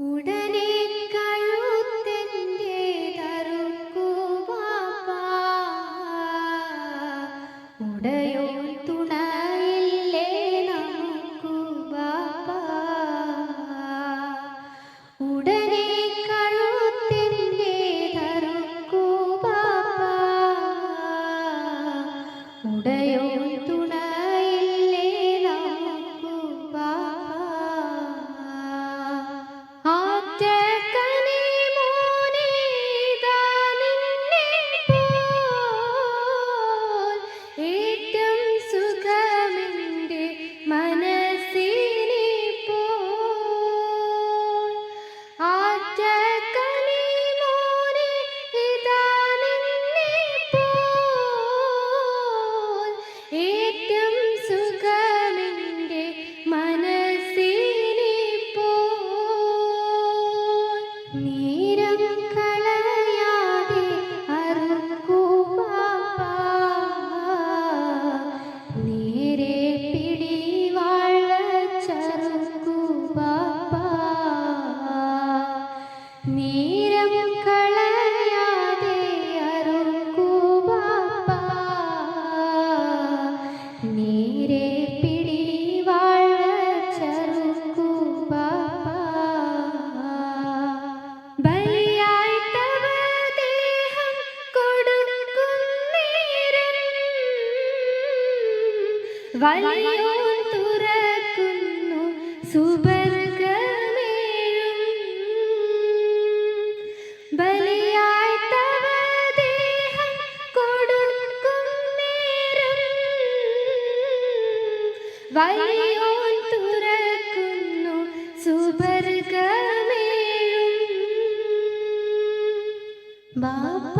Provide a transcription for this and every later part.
ഉടനെ വലയോൻ തുറക്കുന്നു സുബർഗമേഴും ബലിയായി തവ ദേഹം കൊടുക്കും നേരം. വലയോൻ തുറക്കുന്നു സുബർഗമേഴും ബാബ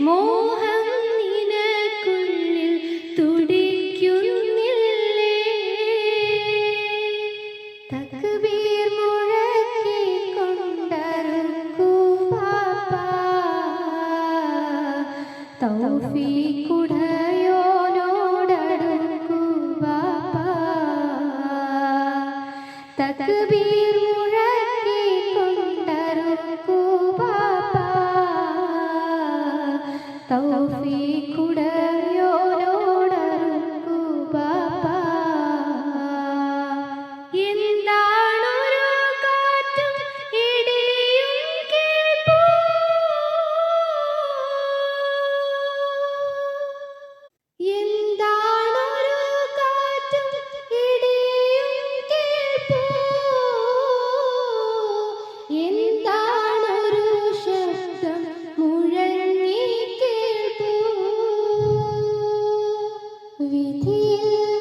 മോഹം നിനക്കുള്ളിൽ തുടിക്കുന്നില്ലേ? തകബീർ മുഴക്കി കൊണ്ടറുക്കൂ പാപ്പ. തൗഫീ கையில்